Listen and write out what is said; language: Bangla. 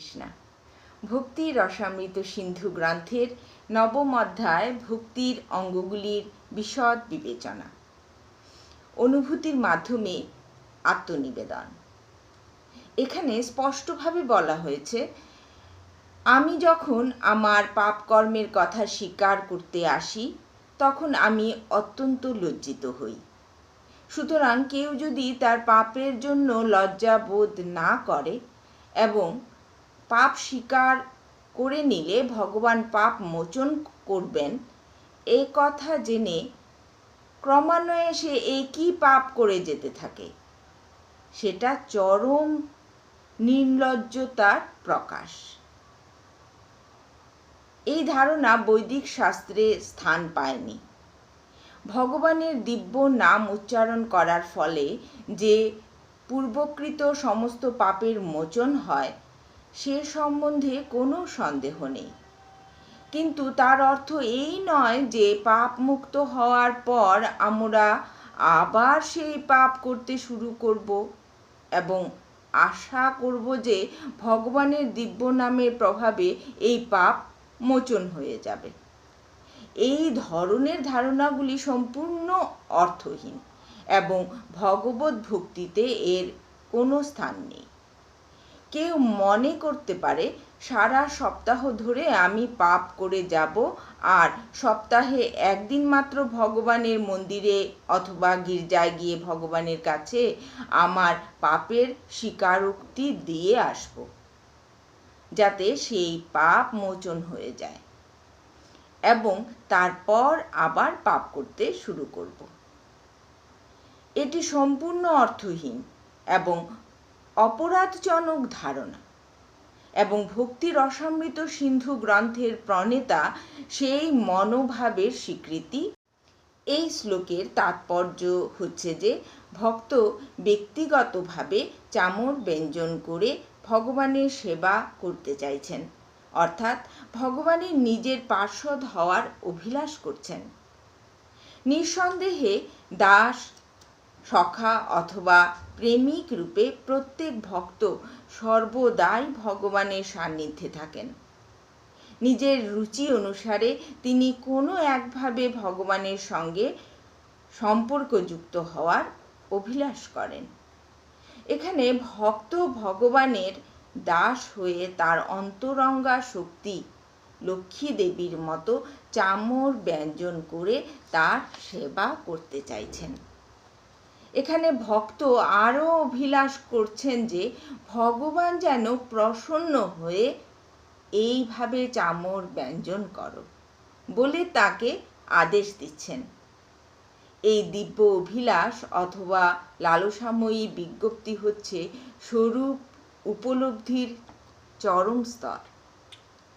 কৃষ্ণা। ভক্তি রসামৃত সিন্ধু গ্রন্থের নবম অধ্যায় ভক্তির অঙ্গগুলির বিশদ বিবেচনা। অনুভূতির মাধ্যমে আত্মনিবেদন। এখানে স্পষ্টভাবে বলা হয়েছে, আমি যখন আমার পাপ কর্মের কথা স্বীকার করতে আসি, তখন আমি অত্যন্ত লজ্জিত হই। সুতরাং কেউ যদি তার পাপের জন্য লজ্জা বোধ না করে এবং পাপ স্বীকার করে নিলে ভগবান পাপ মোচন করবেন। এ কথা জেনে ক্রমান্বয়ে সে একই পাপ করে যেতে থাকে। সেটা চরম নির্লজ্জতার প্রকাশ। এই ধারণা বৈদিক শাস্ত্রে স্থান পায়নি। ভগবানের দিব্য নাম উচ্চারণ করার ফলে যে পূর্বকৃত সমস্ত পাপের মোচন হয় সে সম্বন্ধে কোনো সন্দেহ নেই। কিন্তু তার অর্থ এই নয় যে পাপ মুক্ত হওয়ার পর আমরা আবার সেই পাপ করতে শুরু করব এবং আশা করব যে ভগবানের দিব্য নামের প্রভাবে এই পাপ মোচন হয়ে যাবে। এই ধরনের ধারণাগুলি সম্পূর্ণ অর্থহীন এবং ভগবত ভক্তিতে এর কোনো স্থান নেই। কেউ মনে করতে পারে, সারা সপ্তাহ ধরে আমি পাপ করে যাব আর সপ্তাহে একদিন মাত্র ভগবানের মন্দিরে অথবা গির্জায় গিয়ে ভগবানের কাছে আমার পাপের স্বীকারোক্তি দিয়ে আসব, যাতে সেই পাপ মোচন হয়ে যায় এবং তারপর আবার পাপ করতে শুরু করব। এটি সম্পূর্ণ অর্থহীন এবং অপরাধজনক ধারণা এবং ভক্তি রসামৃত সিন্ধু গ্রন্থের প্রণেতা সেই মনোভাবের স্বীকৃতি। এই শ্লোকের তাৎপর্য হচ্ছে যে, ভক্ত ব্যক্তিগতভাবে চামর ব্যঞ্জন করে ভগবানের সেবা করতে চাইছেন, অর্থাৎ ভগবানের নিজের পার্শ্বদ হওয়ার অভিলাষ করছেন। নিঃসন্দেহে দাস সখা অথবা প্রেমিক রূপে প্রত্যেক ভক্ত সর্বদাই ভগবানের সান্নিধ্যে থাকেন। নিজের রুচি অনুসারে তিনি কোনো একভাবে ভগবানের সঙ্গে সম্পর্কযুক্ত হওয়ার অভিলাষ করেন। এখানে ভক্ত ভগবানের দাস হয়ে তার অন্তরঙ্গা শক্তি লক্ষ্মী দেবীর মতো চামর ব্যঞ্জন করে তার সেবা করতে চাইছেন। এখানে ভক্ত আরও অভিলাষ করছেন যে ভগবান যেন প্রসন্ন হয়ে এইভাবে চামর ব্যঞ্জন করো বলে তাকে আদেশ দিচ্ছেন। এই দিব্য অভিলাষ অথবা লালসাময়ী বিজ্ঞপ্তি হচ্ছে স্বরূপ উপলব্ধির চরম স্তর।